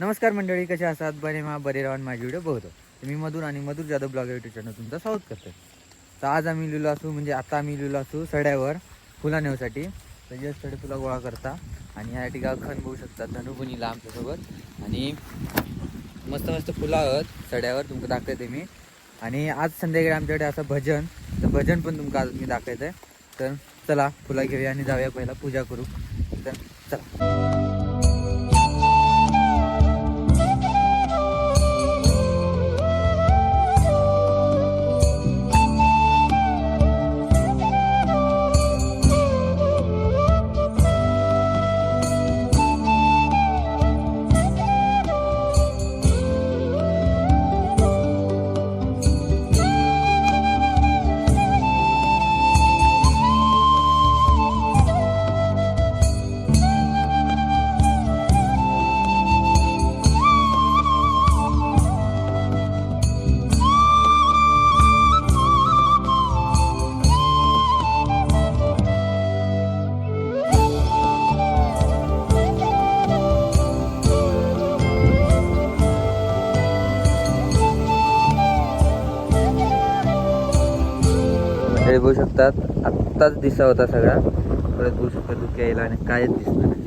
नमस्कार मंडळी कसे असतात बरे मा बरे राहून माझे व्हिडिओ बघतो. मी मधूर आणि Madhur Jadhav blog YouTube channel तुमचं स्वागत करतो तर आज आम्ही लिहिलो असू म्हणजे आता आम्ही लिहिलो असू सड्यावर फुला नेऊसाठी तर जस्ट सडे फुला गोळा करता. आणि या ठिकाणी खण बघू शकतात धनुबुनीला आमच्यासोबत. आणि मस्त मस्त फुलं आहेत सड्यावर तुमकं दाखवते मी. आणि आज संध्याकाळी आमच्याकडे असं भजन तर भजन पण तुमका आज मी दाखवत आहे तर चला फुला घेऊया आणि जाऊया पहिला पूजा करू. तर चला. मंडळी बघू शकतात. आत्ताच दिसा होता सगळा. परत बघू शकता धुके यायला आणि कायच दिसत नाही.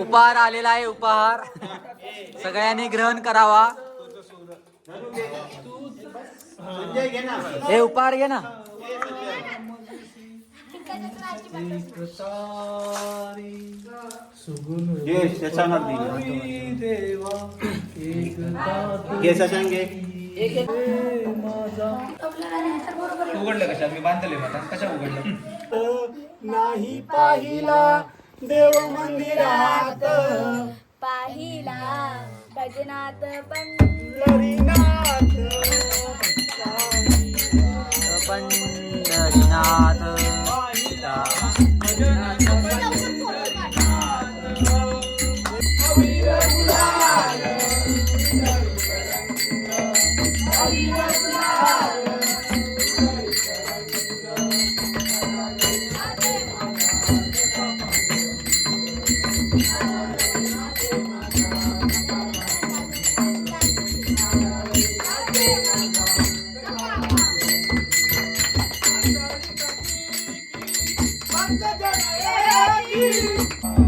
उपहार आलेला आहे उपहार. सगळ्यांनी ग्रहण करावा. हे उपहार घे ना. उघडलं कशा मी बांधले मला कशा उघडलं? नाही पाहिला देव मंदिरात. पाहिला भजनात पण Thank you.